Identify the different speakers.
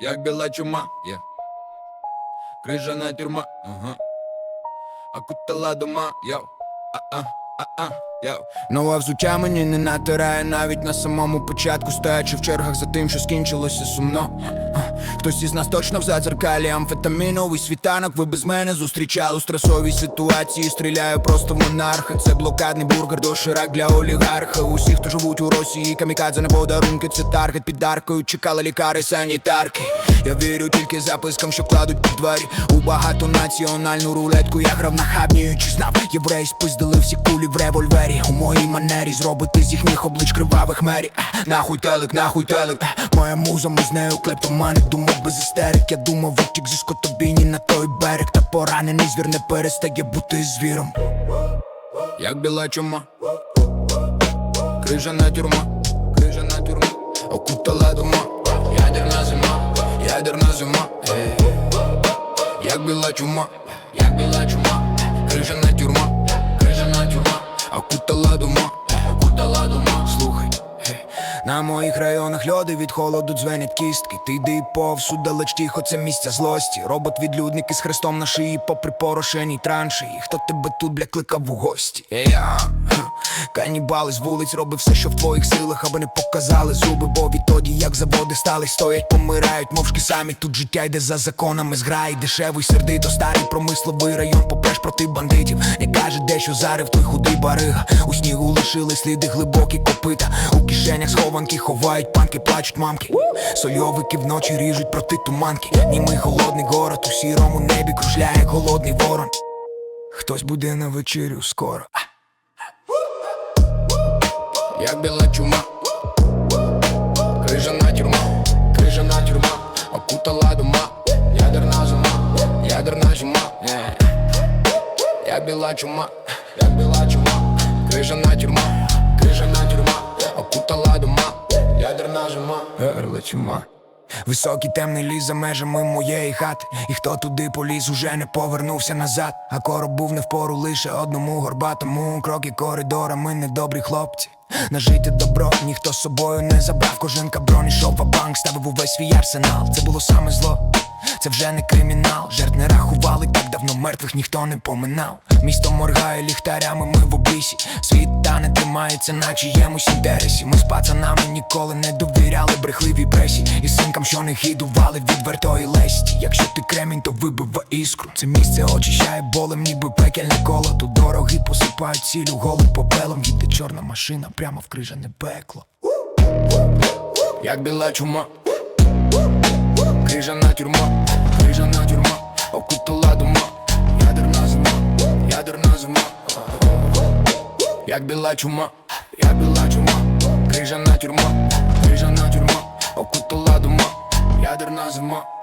Speaker 1: як біла чума, yeah. Крижана тюрма, ага. Окутала дома, йоу, а-а, а-а, Нова взуття мені не натирає навіть на самому початку, стоячи в чергах за тим, що скінчилося сумно. Хтось із нас точно в зазеркалі амфетаміновий світанок. Ви без мене зустрічали у стресовій ситуації. Стріляю просто в монарха. Це блокадний бургер, доширак для олігарха. Усі, хто живуть у Росії, камікадзе на подарунки. Це таргет під аркою. Чекали лікари, санітарки. Я вірю тільки запискам, що кладуть під двері. У багатонаціональну рулетку я грав нахабніючи знав. Євреї спиздили всі кулі в револьвері. У моїй манері зробити з їхніх облич кривавих мері. А, Нахуй телек, нахуй телек. Моя муза, ми з нею клептоманик Думав без істерик, я думав витік зі скотобійні на той берег. Та поранений звір не перестає бути звіром. Як біла чума. Крижана тюрма, крижана тюрма. Окутала дома, ядерна зима, ядерна зима. Ей. Як біла чума, як біла тюрма Окутала дома, на моїх районах льоди від холоду дзвенять кістки Ти йди повсю, далеч тихо, це місця злості Робот-відлюдник із хрестом на шиї попри порошеній траншеї Хто тебе тут, бля, кликав у гості? Я. Канібали з вулиць роби все, що в твоїх силах, аби не показали зуби, бо відтоді, як заводи стали, стоять, помирають, мовчки самі тут життя йде за законами, зграє дешевий, сердито, старий промисловий район, попреш проти бандитів. Не каже, де що зарив той худий барига. У снігу лишили сліди глибокі копита. У кишенях схованки ховають панки, плачуть мамки. Сольовики вночі ріжуть проти туманки. Німий голодний город у сірому небі кружляє голодний ворон. Хтось буде на вечерю скоро. Як біла чума Крижана тюрма, крижана тюрма Окутала дома Ядерна зима, ядерна зима. Як біла чума, як біла чума Крижана тюрма, Герла чума. Високий темний ліс за межами моєї хати. І хто туди поліз, уже не повернувся назад. А короб був не впору лише одному горбатому Кроки коридорами, недобрі хлопці. Нажити добро, ніхто з собою не забрав. Кожен каброн ішов в банк, ставив увесь свій арсенал. Це було саме зло, це вже не кримінал. Жертв не рахували, так давно мертвих ніхто не поминав. Місто моргає ліхтарями, ми в обісі тримається на чиємусь інтересі Ми з пацанами ніколи не довіряли брехливій пресі. І синкам, що не гідували від вертої лесті. Якщо ти кремінь, то вибива іскру. Це місце очищає болем, ніби пекельне коло. Тут дороги посипають цілю голим попелом. Їде чорна машина прямо в крижане пекло. Як біла чума. Крижана тюрма, крижана тюрма, окутала дома, як біла чума, як біла чума, крижана тюрма, крижана тюрма, окутала дома, ядерна зима.